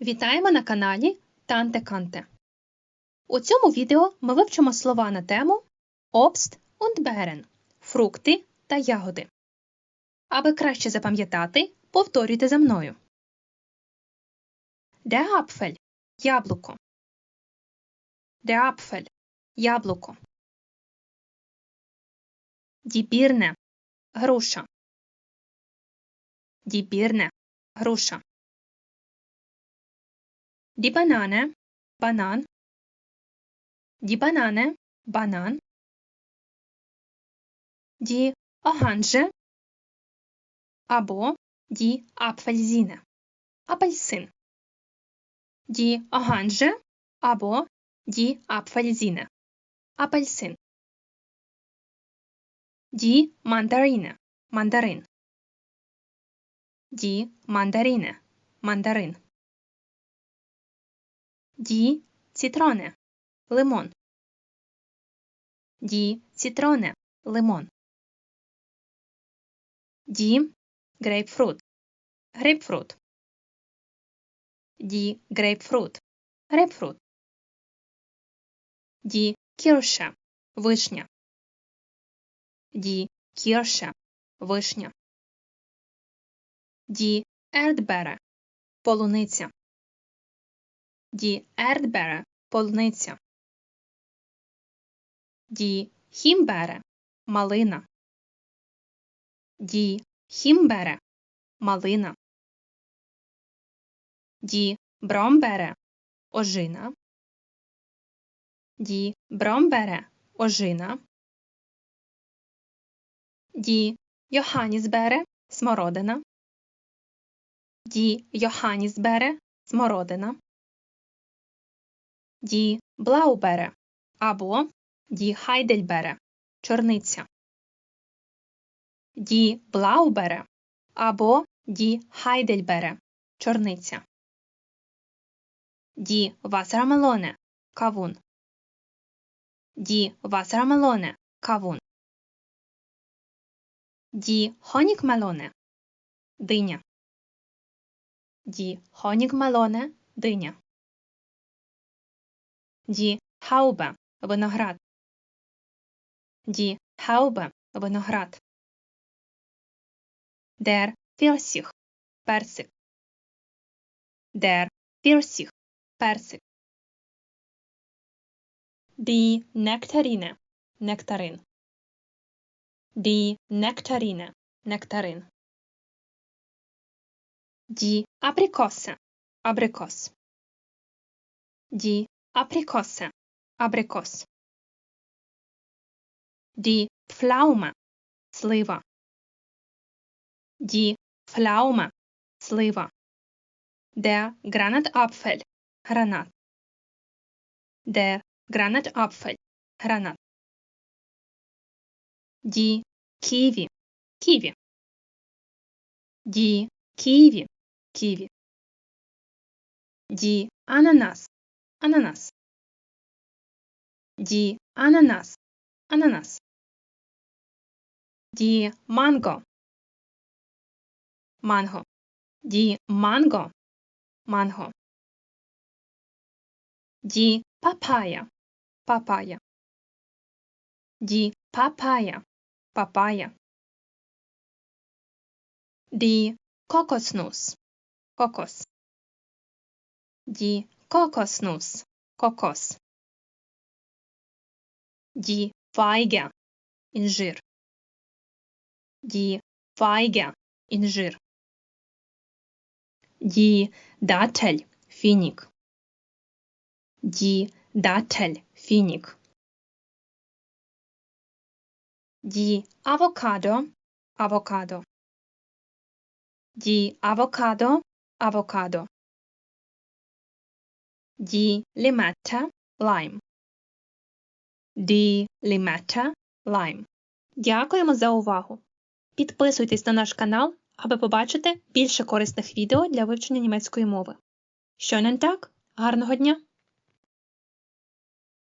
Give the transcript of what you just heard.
Вітаємо на каналі Танте Канте. У цьому відео ми вивчимо слова на тему Obst und Beeren – фрукти та ягоди. Аби краще запам'ятати, повторюйте за мною. Der Apfel – яблуко. Der Apfel – яблуко. Die Birne – груша. Die Birne – груша. Die Banane – банан. Die Banane – банан. Die Orange або die Apfelsine – апельсин. Die Orange або die Apfelsine – апельсин. Die Mandarine – мандарин. Die Mandarine – мандарин. Die Zitrone – лимон. Die Zitrone – лимон. Die Grapefruit – грейпфрут. Die Grapefruit – грейпфрут. Die Kirsche – вишня. Die Kirsche – вишня. Die Erdbeere – полуниця. Die Erdbeere – полуниця. Die Himbeere – малина. Die Himbeere – малина. Die Brombeere – ожина. Die Brombeere – ожина. Die Johannisbeere – смородина. Die Johannisbeere – смородина. Die Blaubeere або Die Heidelbeere – чорниця. Die Blaubeere або Die Heidelbeere – чорниця. Die Wassermelone – кавун. Die Wassermelone – кавун. Die Honigmelone – диня. Die Honigmelone – диня. Die Haube – виноград. Die Haube – виноград. Der Pfirsich – персик. Der Pfirsich – персик. Die Nektarine – нектарин. Die Nektarine – нектарин. Die Aprikose – абрикос. Die Aprikose – абрикос. Die Pflaume – слива. Die Pflaume – слива. Der Granatapfel – гранат. Granatapfel – гранат. Die Kiwi – ківі. Die Kiwi – ківі. Die Ananas – ananas. Die ananas. Ananas. Die mango. Mango. Die mango. Mango. Die papaya. Papaya. Die papaya. Papaya. Die kokosnuss kokos. Die kokosnuss, Kokos. Die Feige, Injir. Die Feige, Injir. Die Dattel, Finik. Die Dattel, Finik. Die Avocado, Avocado. Die Avocado, Avocado. Die limata – лайм. Di limata – лайм. Дякуємо за увагу! Підписуйтесь на наш канал, аби побачити більше корисних відео для вивчення німецької мови. Schönen так? Гарного дня!